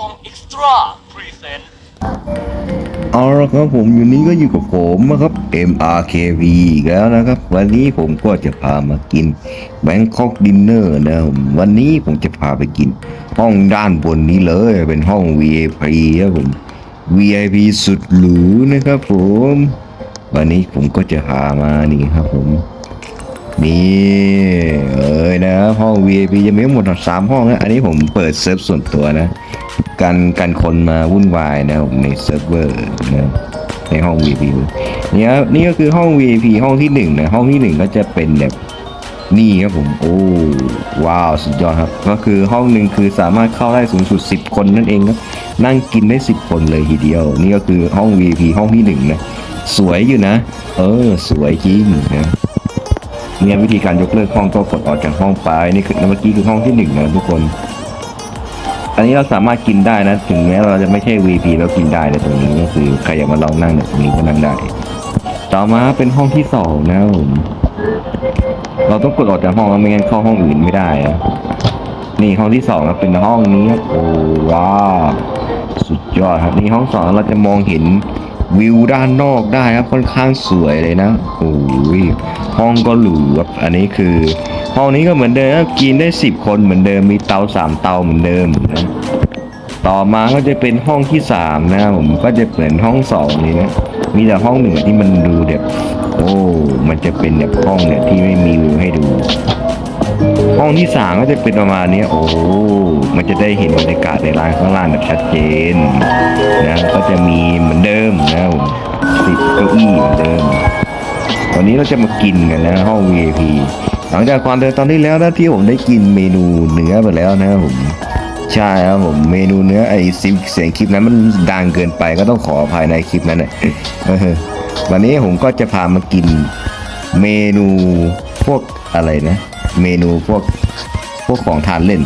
ปองเอ็กซ์ตร้าพรีเซนต์เอาละครับผมอยู่นี้ก็อยู่กับผมนะครับ MRKV อีกแล้วนะครับ วันนี้ผมก็จะพามากิน Bangkok Dinner นะครับวันนี้ผมจะพาไปกิน ห้องด้านบนนี้เลยเป็นห้อง VIP ครับผม VIP สุดหรูนะครับผม วันนี้ผมก็จะพามานี่ครับผม นี่เอ้ยนะห้อง VIP จะมีทั้งหมดสามห้องนะอันนี้ผมเปิดเซิร์ฟส่วนตัวนะกันกันคนมาวุ่นวายนะผมในเซิร์ฟเวอร์นะในห้อง VIP เนี่ยครับนี่ก็คือห้อง VIP ห้องที่หนึ่งนะห้องที่หนึ่งก็จะเป็นแบบนี่ครับผมโอ้ว้าวสุดยอดครับ ก็คือห้องหนึ่งคือสามารถเข้าได้สูงสุด 10 คนนั่นเองครับนั่งกินได้ 10 คนเลยทีเดียว นี่ก็คือห้อง VIP ห้องที่หนึ่งนะสวยอยู่นะ เออ สวยจริงนะ เนี่ยวิธีการยกเลิกห้องก็กดออกจากห้องไปนี่คือเมื่อกี้คือห้องที่หนึ่งนะทุกคน อันนี้เราสามารถกินได้นะ ถึงแม้เราจะไม่ใช่ VP แล้วกินได้ในตรงนี้ก็คือใครอยากมาลองนั่งเนี่ยตรงนี้ก็นั่งได้ ต่อมาเป็นห้องที่สองนะผมเราต้องกดออกจากห้องแล้วไม่งั้นเข้าห้องอื่นไม่ได้อะนี่ห้องที่สองครับเป็นห้องนี้โอ้ว้าวสุดยอดครับนี่ห้องสองเราจะมองเห็น วิวด้านนอกได้ครับค่อนข้างสวยเลยนะโอ้ยห้องก็หรูครับอันนี้คือ ห้องนี้ก็เหมือนเดิมกินได้สิบคนเหมือนเดิมมีเตาสามเตาเหมือนเดิมนะต่อมาก็จะเป็นห้องที่สามนะผมก็จะเหมือนห้องสองนี้นะมีแต่ห้องหนึ่งที่มันดูแบบโอ้มันจะเป็นแบบห้องเนี่ยที่ไม่มีวิวให้ดู ห้องที่สามก็จะเป็นประมาณนี้โอ้มันจะได้เห็นบรรยากาศในร้านข้างล่างแบบชัดเจนนะก็จะมีเหมือนเดิมนะครับผมสิบเก้าอี้เหมือนเดิมวันนี้เราจะมากินกันนะห้อง VIP หลังจากความเดินตอนที่แล้วนะที่ผมได้กินเมนูเนื้อไปแล้วนะผมใช่ครับผมเมนูเนื้อไอ้ซิเสียงคลิปนั้นมันดังเกินไปก็ต้องขออภัยในคลิปนั้นนะวันนี้ผมก็จะพามากินเมนูพวกอะไรนะ เมนูพวกพวกของทานเล่น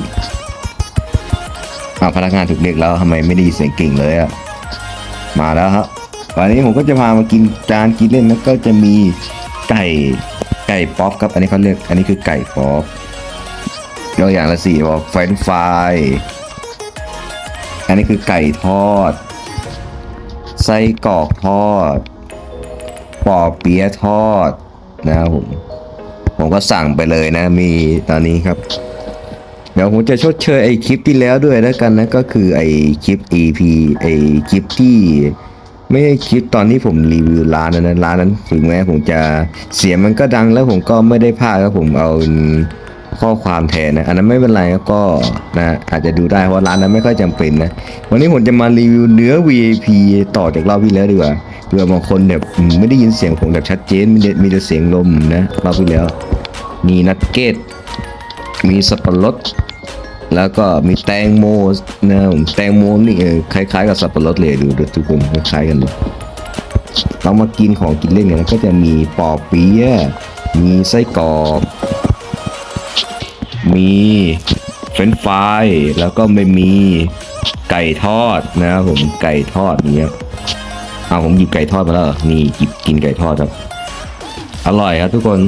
อาพนักงานถูกเรียกแล้วทำไมไม่ได้ยินเสียงเก่งเลยอะมาแล้วครับวันนี้ผมก็จะพามากินจานกินเล่นแล้วก็จะมีไก่ไก่ป๊อปครับ อันนี้เขาเรียกอันนี้คือไก่ป๊อปยกอย่างละสี่บอกไฟน์ฟายอันนี้คือไก่ทอด ไส้กรอกทอดปอเปี๊ยะทอดนะครับผม ผมก็สั่งไปเลยนะ มีตอนนี้ครับ เดี๋ยวผมจะชดเชยไอคลิปที่แล้วด้วยแล้วกันนะก็คือไอคลิป EP ไอคลิปที่ไม่ใช่คลิปตอนที่ผมรีวิวร้านนั้นนะร้านนั้นถึงแม้ผมจะเสียงมันก็ดังแล้วผมก็ไม่ได้พาครับผมเอาข้อความแทนนะอันนั้นไม่เป็นไรก็นะอาจจะดูได้เพราะร้านนั้นไม่ค่อยจำเป็นนะวันนี้ผมจะมารีวิวเนื้อ VIP ต่อจากรอบที่แล้วดีกว่า ผื่อบางคนแบบไม่ได้ยินเสียงผมแบบชัดเจนมีแต่มีแต่เสียงลมนะรอบที่แล้ว มีนักเก็ตมีสับปะรดแล้วก็มีแตงโมนะผมแตงโมนี่เออคล้ายๆกับสับปะรดเลยดูทุกคนคล้ายๆกันเลยเรามากินของกินเล่นกันก็จะมีปอเปี๊ยะมีไส้กรอกมีเฟรนฟรายแล้วก็ไม่มีไก่ทอดนะครับผมไก่ทอดเนี้ย เอาผมหยิบไก่ทอดมาแล้วนี่หยิบกินไก่ทอดครับ อร่อยครับทุกคน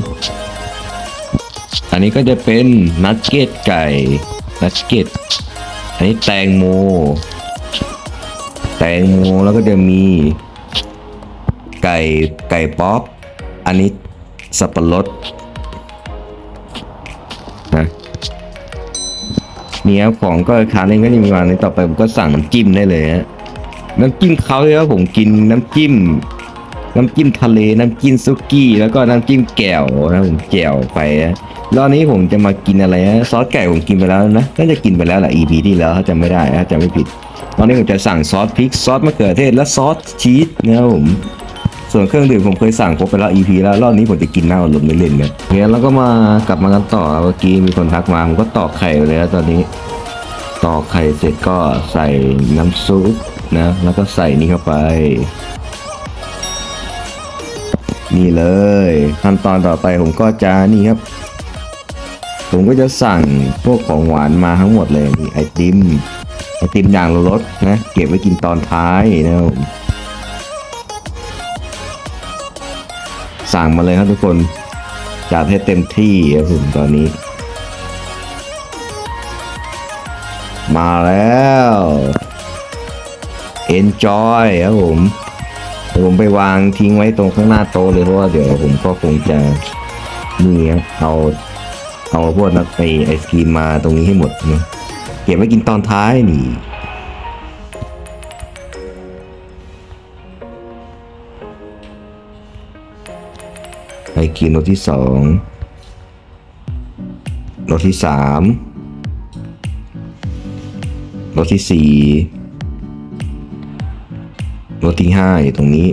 อันนี้ก็จะเป็นนักเก็ตไก่นักเก็ตอันนี้แตงโม แตงโมแล้วก็จะมีไก่ไก่ป๊อปอันนี้สับปะรดนะเนี่ยของก็ทานเล่นก็จะมีมาณนี้ต่อไปผมก็สั่งน้ำจิ้มได้เลยฮะ น้ำจิ้มเขาเลยครับผมกินน้ำจิ้ม น้ำจิ้มทะเลน้ำจิ้มซุกี้แล้วก็น้ำจิ้มแก้วนะผมแจ่วไปนะรอบนี้ผมจะมากินอะไรนะซอสไก่ผมกินไปแล้วนะน่าจะกินไปแล้วแหละ EP ที่แล้วถ้าจำไม่ได้ถ้าจำไม่ผิดตอนนี้ผมจะสั่งซอสพริกซอสมะเขือเทศและซอสชีสนะครับผมส่วนเครื่องดื่มผมเคยสั่งครบไปแล้ว EP แล้วรอบนี้ผมจะกินหน้าอารมณ์เล่นเนี่ยโอเคแล้วก็มากลับมากันต่อเมื่อกี้มีคนทักมาผมก็ตอกไข่ไปเลยแล้วตอนนี้ตอกไข่เสร็จก็ใส่น้ำซุป นะ แล้วก็ใส่นี่เข้าไป นี่เลยขั้นตอนต่อไปผมก็จะนี่ครับ ผมก็จะสั่งพวกของหวานมาทั้งหมดเลยมีไอติมไอติมอย่างละรสนะเก็บไว้กินตอนท้ายนะครับผมสั่งมาเลยครับทุกคนจัดให้เต็มที่ครับผมตอนนี้ มาแล้ว enjoy ครับผมผมไปวางทิ้งไว้ตรงข้างหน้าโต๊ะเลยเพราะว่าเดี๋ยวผมก็คงจะนี่ครับเอาเอาพวกนักไอไอศครีมมาตรงนี้ให้หมดนะเก็บไว้กินตอนท้ายนี่ไอศครีมรสที่สองรสที่สามรสที่สี่ รสที่ห้าอยู่ตรงนี้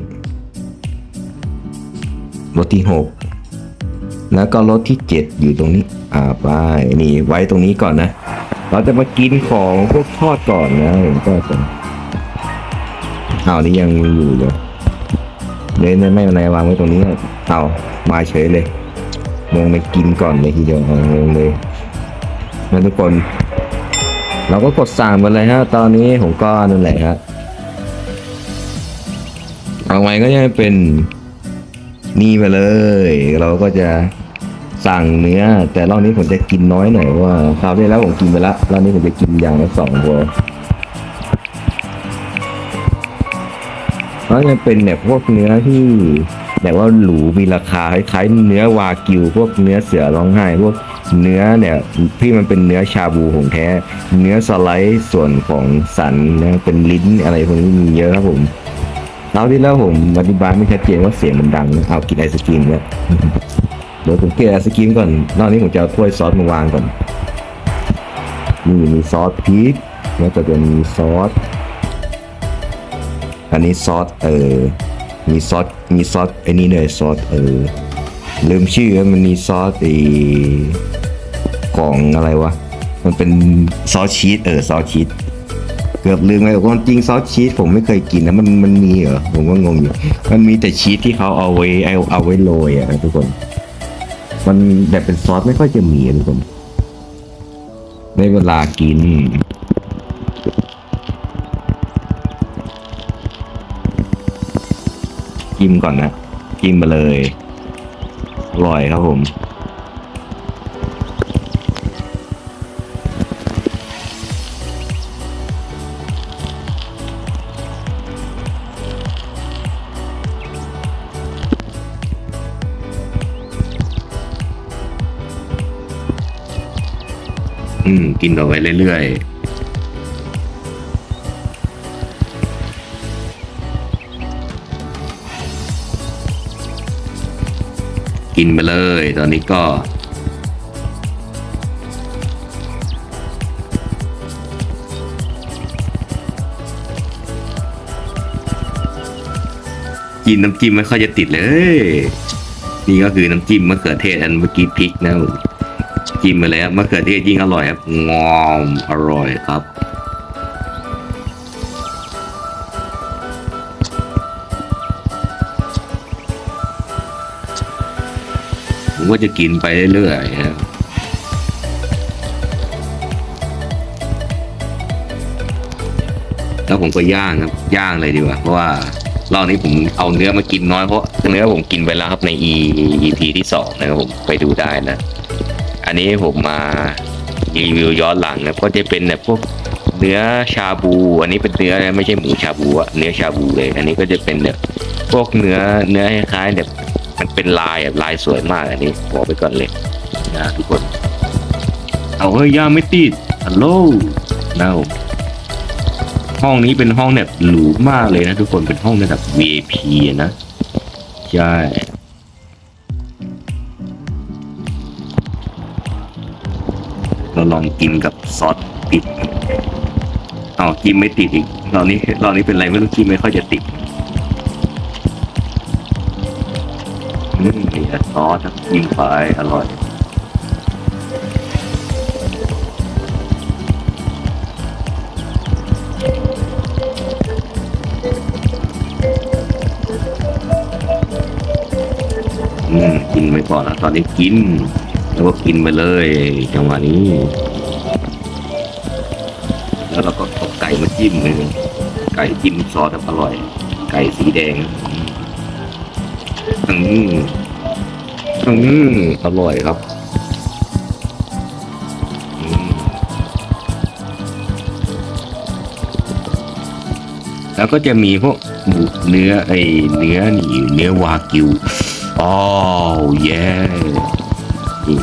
รสที่หกแล้วก็รสที่เจ็ดอยู่ตรงนี้ อ่าไปนี่ไว้ตรงนี้ก่อนนะ เราจะมากินของพวกทอดก่อนนะผมก็จะอ้าวนี่ยังอยู่เลยเลยไม่ไม่เป็นไรวางไว้ตรงนี้เอามาเฉยเลยลงไปกินก่อนเลยทีเดียวเอาลงเลยนะทุกคน เราก็กดสั่งไปเลยฮะ ตอนนี้ผมก็นั่นแหละฮะ เอาไว้ก็จะเป็นนี่ไปเลย เราก็จะสั่งเนื้อ แต่รอบนี้ผมจะกินน้อยหน่อยว่าคราวที่แล้วผมกินไปละรอบนี้ผมจะกินอย่างละสองพอเพราะจะเป็นแบบพวกเนื้อที่แบบว่าหรูมีราคาคล้ายๆเนื้อวากิว พวกเนื้อเสือร้องไห้พวกเนื้อเนี่ยที่มันเป็นเนื้อชาบูของแท้ เนื้อสไลด์ส่วนของสันนะเป็นลิ้นอะไรพวกนี้มีเยอะครับผม คราที่แล้วผมอธิบายไม่ชัดเจนว่าเสียงมันดังเอากินไอศกรีมเนี่ยเดี๋ยวผมเกลี่ยไอศกรีมก่อนรอบนี้ผมจะเอาถ้วยซอสมาวางก่อนนี่มีซอสพริกแล้วก็จะมีซอสอันนี้ซอสเออมีซอสมีซอสไอ้นี่เลยซอสเออลืมชื่อมันมีซอสไอของอะไรวะมันเป็นซอสชีสเออซอสชีส เกือบลืมไปความจริงซอสชีสผมไม่เคยกินนะมันมันมีเหรอผมก็งงอยู่ มันมีแต่ชีสที่เขาเอาไว้เอาเอาไว้โรยอะทุกคน มันแบบเป็นซอสไม่ค่อยจะมีอะทุกคนในเวลากินกินก่อนนะกินมาเลยอร่อยครับผม มกินต่อไปเรื่อยๆ กินไปเลย ตอนนี้ก็กินน้ำจิ้มไม่ค่อยจะติดเลย นี่ก็คือน้ำจิ้มมะเขือเทศอันเมื่อกี้พริกนะผม จิ้มไปเลยครับมะเขือเทศยิ่งอร่อยครับงอมอร่อยครับผมก็จะกินไปเรื่อยๆครับแล้วผมก็ย่างครับย่างเลยดีกว่าเพราะว่ารอบนี้ผมเอาเนื้อมากินน้อยเพราะเนื้อผมกินไปแล้วครับใน E EP ที่สองนะครับผมไปดูได้นะ อันนี้ผมมารีวิวย้อนหลังนะก็จะเป็นแบบพวกเนื้อชาบู อันนี้เป็นเนื้อไม่ใช่หมูชาบูอะเนื้อชาบูเลย อันนี้ก็จะเป็นแบบพวกเนื้อเนื้อคล้ายๆแบบมันเป็นลายอะลายสวยมากอันนี้บอกไปก่อนเลยนะทุกคน เอาเฮ้ยย่าไม่ติดฮัลโหลนะผมห้องนี้เป็นห้องแบบหรูมากเลยนะทุกคนเป็นห้องระดับ VIP อะนะใช่ เราลองกินกับซอสติดเอกินไม่ติดอีกเรานี้เรานี้เป็นไรไม่รู้กินไม่ค่อยจะติดอืมนี่ซอสครับกินไปอร่อยอืมกินไปก่อนนะตอนนี้กิน แล้วก็กินไปเลยจังหวะนี้ แล้วเราก็ตกไก่มาจิ้มเลยไก่จิ้มซอสแบบอร่อย ไก่สีแดงอืมอืมอร่อยครับแล้วก็จะมีพวกเนื้อไอเนื้อนี่เนื้อวากิวอ๋อเย้ นี่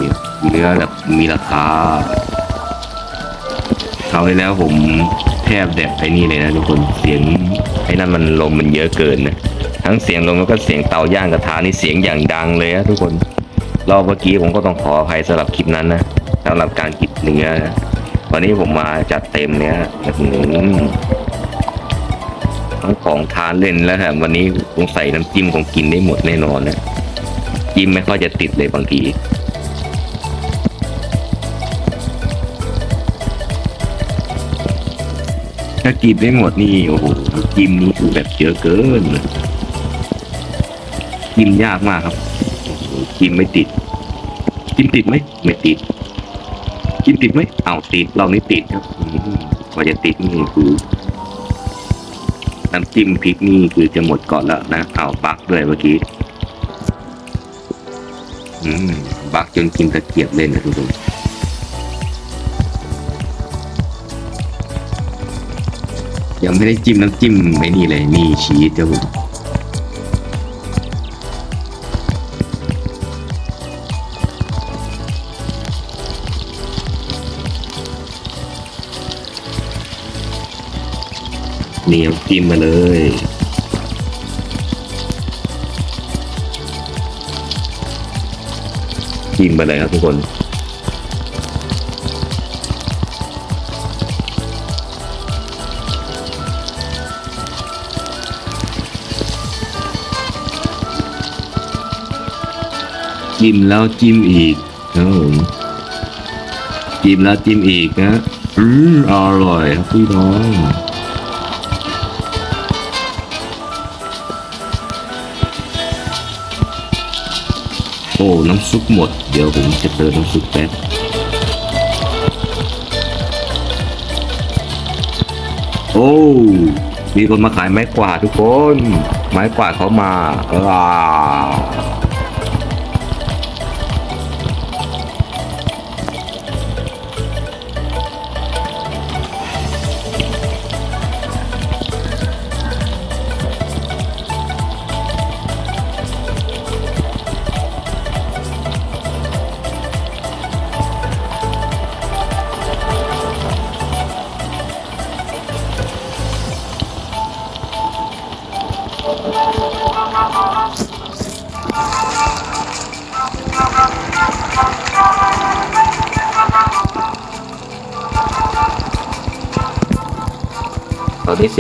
เนื้อแบบมีราคาคราวที่แล้วผมแทบแบบไอ้นี่เลยนะทุกคนเสียงไอ้นั่นมันลมมันเยอะเกินนะทั้งเสียงลมแล้วก็เสียงเตาย่างกระทะนี่เสียงอย่างดังเลยนะทุกคนรอบเมื่อกี้ผมก็ต้องขออภัยสำหรับคลิปนั้นนะสำหรับการกินเนื้อนะวันนี้ผมมาจัดเต็มเนี้ยอื้อทั้งของทานเล่นแล้วแถมวันนี้คงใส่น้ำจิ้มคงกินได้หมดแน่นอนนะจิ้มไม่ค่อยจะติดเลยบางที ถ้ากินได้หมดนี่โอ้โหน้ำจิ้มนี่คือแบบเยอะเกินจิ้มยากมากครับโอ้โหจิ้มไม่ติดจิ้มติดไหมไม่ติดจิ้มติดไหมเอาติดเรานี่ติดครับอืมกว่าจะติดนี่คือน้ำจิ้มพริกนี่คือจะหมดก่อนแล้วนะเอาบักด้วยเมื่อกี้อืมบักจนกินตะเกียบเลยนะทุกคน ยังไม่ได้จิ้มน้ำจิ้มไอ้นี่เลยนี่ชีสครับผมนี่น้ำจิ้มมาเลยจิ้มไปเลยครับทุกคน จิ้มแล้วจิ้มอีกครับผมจิ้มแล้วจิ้มอีกนะอืมอร่อยครับพี่น้องโอ้น้ำซุปหมด เดี๋ยวผมจะเติมน้ำซุปแป๊บโอ้มีคนมาขายไม้กวาดทุกคน ไม้กวาดเขามาว้า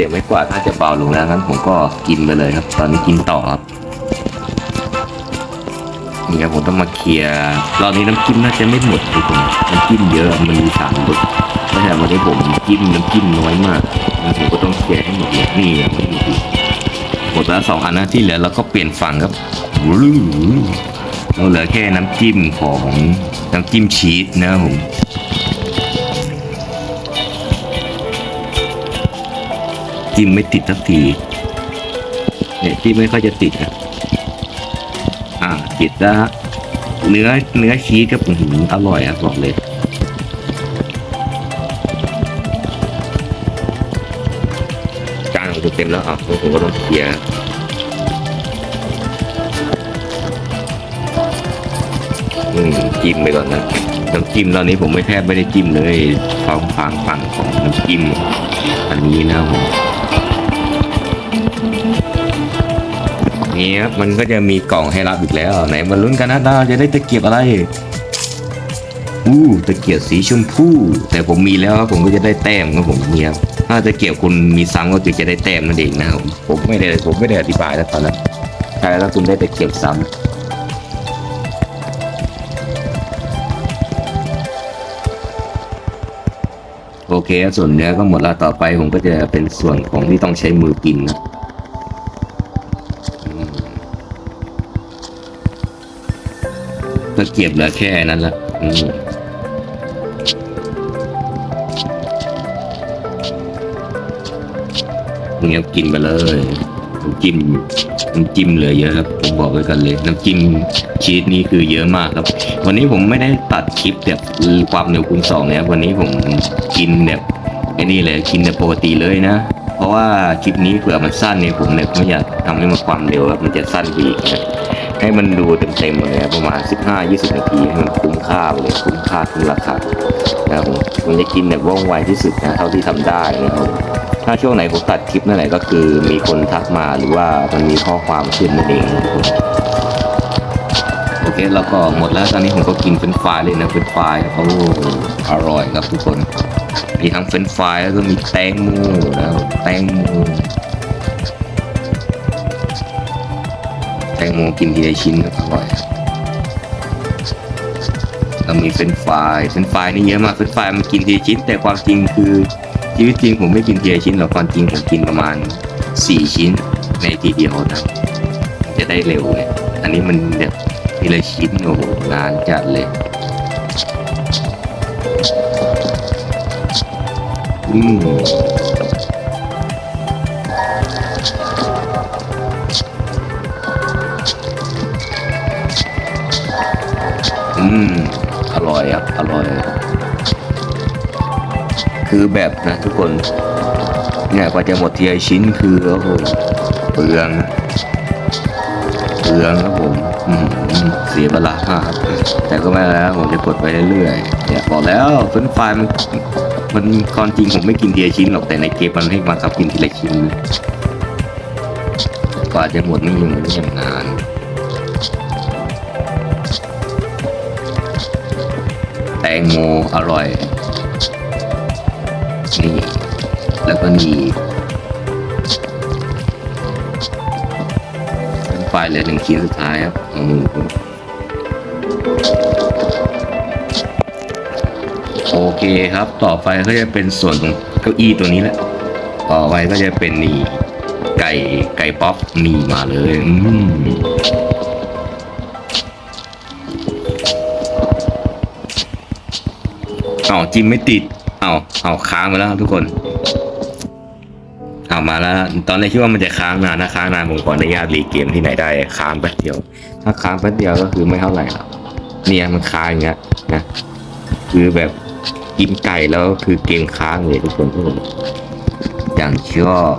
สียงไม้กว่าดน่าจะเบาลงแล้วงั้นผมก็กินไปเลยครับ ตอนนี้กินต่อครับนี่ครับผมต้องมาเคลียร์รอบนี้น้ำจิ้มน่าจะไม่หมดทุกคนน้ำจิ้มเยอะมันมีสามรสแต่วันนี้ผมจิ้มน้ำจิ้มน้อยมากงั้นผมก็ต้องเคลียร์ให้หมดเลยนี่ครับมันมีหมดแล้วสองอันนะที่เหลือเราก็เปลี่ยนฝั่งครับเราเหลือแค่น้ำจิ้มของน้ำจิ้มชีสนะครับผม จิ้มไม่ติดสักทีเนี่ยจิ้มไม่ค่อยจะติดอะอ่าติดแล้วเนื้อเนื้อชีสก็อื้อหืออร่อยอะบอกเลยจานของผมเต็มแล้วอะผมก็ต้องเคลียร์อืมจิ้มไปก่อนนะน้ำจิ้มตอนนี้ผมไม่แทบไม่ได้จิ้มเลยฟังฝั่งฝั่งของน้ำจิ้มอันนี้นะผม นี่ครับมันก็จะมีกล่องให้รับอีกแล้ว ไหนมาลุ้นกันนะดาวจะได้ตะเกียบอะไรอู้ตะเกียบสีชมพูแต่ผมมีแล้วครับผมก็จะได้แต้มครับผมเนี่ยครับถ้าตะเกียบคุณมีซ้ำก็ถึงจะได้แต้มนั่นเองนะครับผมไม่ได้ผมไม่ได้อธิบายแล้วตอนนั้นใช่แล้วคุณได้ตะเกียบซ้ำโอเค ส่วนเนื้อก็หมดแล้วต่อไปผมก็จะเป็นส่วนของที่ต้องใช้มือกินนะ ตะเกียบเหลือแค่นั้นละอืมเงี้ยกินไปเลยน้ำจิ้มน้ำจิ้มเหลือเยอะครับ ผมบอกไว้กันเลย น้ำจิ้มชีสนี่คือเยอะมากครับ วันนี้ผมไม่ได้ตัดคลิปแบบความเร็วคูณสองนะครับวันนี้ผมกินแบบไอ้นี่เลยกินแบบปกติเลยนะ เพราะว่าคลิปนี้เผื่อมันสั้นเนี่ยผมเนี่ยไม่อยากทำให้มันความเร็วครับมันจะสั้นไปอีกนะ ให้มันดูเต็มๆเลยนะประมาณ 15-20 นาที ให้มันคุ้มค่าเลยคุ้มค่าคุ้มราคานะครับผมผมจะกินแบบว่องไวที่สุดนะเท่าที่ทำได้นะครับถ้าช่วงไหนผมตัดคลิปนั่นไหนก็คือมีคนทักมาหรือว่ามันมีข้อความขึ้นนั่นเองโอเคแล้วก็หมดแล้วตอนนี้ผมก็กินเฟรนฟรายเลยนะเฟรนฟรายโอ้อร่อยครับทุกคนมีทั้งเฟรนฟรายแล้วก็มีแตงโมนะแตงโม งโมกินทีละชิ้นครับอร่อยแล้วมีเฟรนฟรายเฟรนฟรายนี่เยอะมากเฟรนฟรายมันกินทีละชิ้น แต่ความจริงคือชีวิตจริงผมไม่กินทีละชิ้นหรอกความจริงผมกินประมาณสี่ชิ้นในทีเดียวนะจะได้เร็วไงอันนี้มันแบบทีละชิ้นโอ้โหนานจัดเลยอืม มอร่อยครับ อร่อย คือแบบนะทุกคน เนี่ยกว่าจะหมดทีละชิ้นคือโอ้โหเปลืองเปลืองครับผมเสียเวลาครับแต่ก็ไม่เป็นไรครับผมจะกดไปเรื่อยๆเนี่ยบอกแล้วเฟรนช์ฟายมันมันความจริงผมไม่กินทีละชิ้นหรอกแต่ในเกมมันให้มาขับกินทีละชิ้นกว่าจะหมดนี่ยังไม่ยังนาน งโมอร่อย นี่ แล้วก็นี่ไฟเหลือหนึ่งชิ้นสุดท้ายครับอืมโอเคครับ ต่อไปก็จะเป็นส่วนเก้าอี้ตัวนี้แหละ ต่อไปก็จะเป็นนี่ไก่ไก่ป๊อปนี่มาเลย อืม จิ้มไม่ติด เอาเอาค้างไปแล้วทุกคน เอามาแล้ว ตอนแรกคิดว่ามันจะค้างนานนะค้างนานผมขออนุญาตรีเกมที่ไหนได้ค้างแป๊บเดียว ถ้าค้างแป๊บเดียวก็คือไม่เท่าไหร่หรอกเนี่ยมันค้างอย่างเงี้ยนะคือแบบกินไก่แล้วคือเกมค้างเลยทุกคนทุกคนอย่างชอบ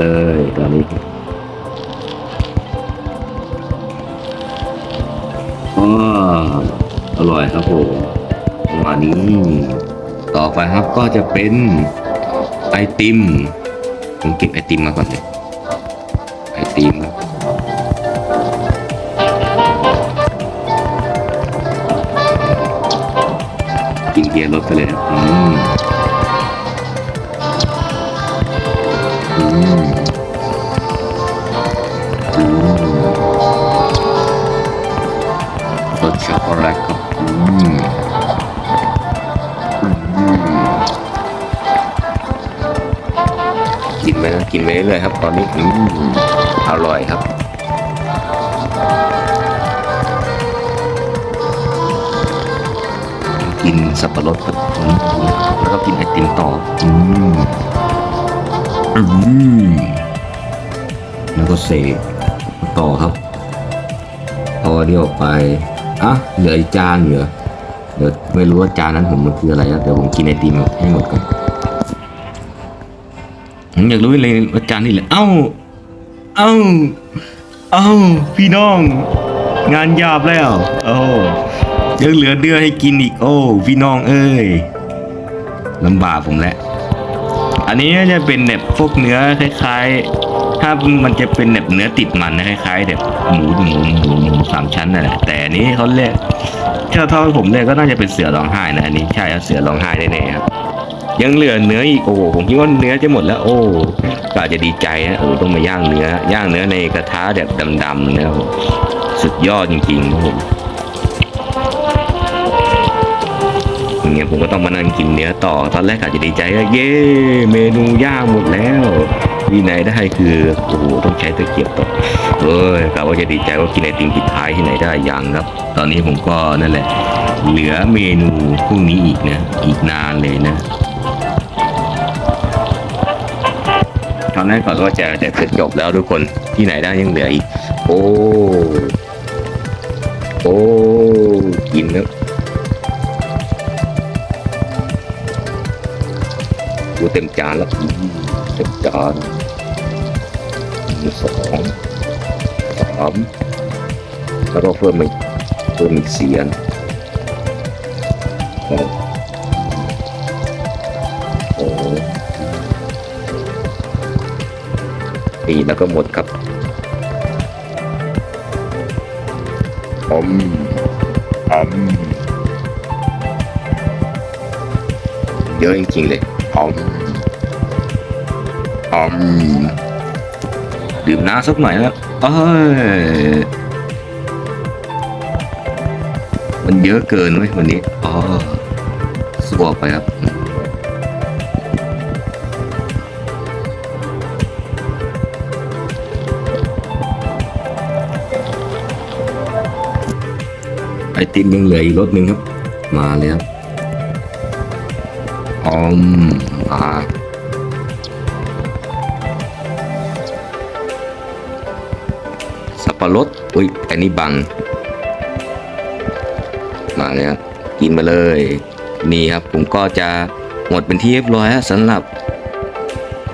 เลยตอนนี้อ๋ออร่อยครับผมประมาณนี้ ต่อไปครับก็จะเป็นไอติม ผมเก็บไอติมมาก่อนเลยไอติม ช็อกโกแลตครับอืมกินไปนะกินไปเรื่อยๆครับ ตอนนี้อืมอร่อยครับกินสับปะรดครับแล้วก็กินไอติมต่ออืมอืมแล้วก็เสกต่อครับพอเดียวไป อะเหลืออีกจานเหลือเดี๋ยวไม่รู้ว่าจานนั้นผมมันคืออะไรครับเดี๋ยวผมกินไอติมให้หมดก่อนผมอยากรู้เลยว่าจานนี่แหละเอ้า เอ้า เอ้า พี่น้อง งานหยาบแล้ว โอ้ยังเหลือเดือให้กินอีก โอ้ พี่น้องเอ้ยลำบากผมแหละอันนี้จะเป็นแบบพวกเนื้อคล้ายๆ ถ้ามันจะเป็นแบบเนื้อติดมันนะคล้ายๆแบบหมูหมูหมูหมูสามชั้นนั่นแหละแต่อันนี้เขาเรียกถ้าเท่าที่ผมเรียกก็น่าจะเป็นเสือร้องไห้นะอันนี้ใช่ครับเสือร้องไห้แน่ๆครับยังเหลือเนื้ออีกโอ้ผมคิดว่าเนื้อจะหมดแล้ว โอ้ก็อาจจะดีใจนะโอ้ต้องมาย่างเนื้อย่างเนื้อในกระทะแบบดำๆนะครับสุดยอดจริงๆครับผมอย่างเงี้ยผมก็ต้องมานั่งกินเนื้อต่อ ตอนแรกอาจจะดีใจว่าเย้เมนูย่างหมดแล้ว ที่ไหนได้คือโอ้โหต้องใช้ตะเกียบต่อเอ้ยกะว่าจะดีใจว่ากินไอติมปิดท้ายที่ไหนได้ยังครับ ตอนนี้ผมก็นั่นแหละ เหลือเมนูพวกนี้อีกนะอีกนานเลยนะตอนนั้นก่อนก็จะจะจะจบแล้วทุกคนที่ไหนได้ยังเหลืออีก โอ้โอ้กินแล้วดูเต็มจานแล้ว เต็มจานหนึ่งสองสามแล้วก็เพิ่มอีกเพิ่มอีกเสียนโอโอ้นี่แล้วก็หมดครับอมอมเยอะจริงๆเลยอม อมดื่มน้ำสักหน่อยนะเอ้ยมันเยอะเกินเว้ยวันนี้อ๋อสวบไปครับไอติมยังเหลืออีกรถหนึ่งครับ มาเลยครับออมมา สับปะรดอุ้ยอันนี้บัง มาเลยครับกินมาเลย นี่ครับผมก็จะหมดเป็นที่เรียบร้อยสำหรับ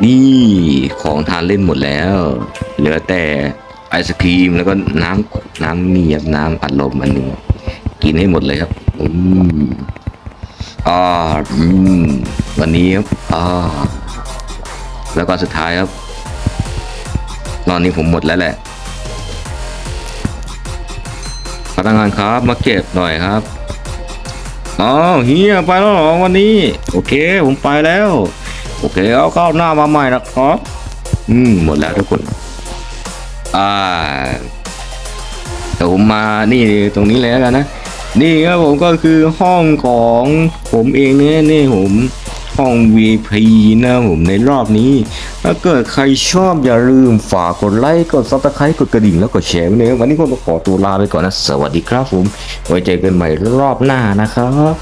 นี่ของทานเล่นหมดแล้ว เหลือแต่ไอศครีมแล้วก็น้ำน้ำนี่ครับน้ำอัดลมอันนึ่งกินให้หมดเลยครับอืมอ่าอืมวันนี้ครับอ่าแล้วก็สุดท้ายครับ ตอนนี้ผมหมดแล้วแหละ พนักงานครับ มาเก็บหน่อยครับอ๋อเฮียไปแล้วเหรอวันนี้ โอเค ผมไปแล้ว โอเคเอาเข้าหน้ามาใหม่นะครับ อืมหมดแล้วทุกคนอ่าเดี๋ยวผมมานี่ตรงนี้เลยแล้วกันนะนี่ครับผมก็คือห้องของผมเองเนี่ยนี่ผมห้อง VIP นะผมในรอบนี้ ถ้าเกิดใครชอบอย่าลืมฝากกดไลค์ กดซับสไครต์กดกระดิ่งแล้วกดแชร์ไว้เลยวันนี้ก็ต้องขอตัวลาไปก่อนนะ สวัสดีครับผม ไว้เจอกันใหม่รอบหน้านะครับ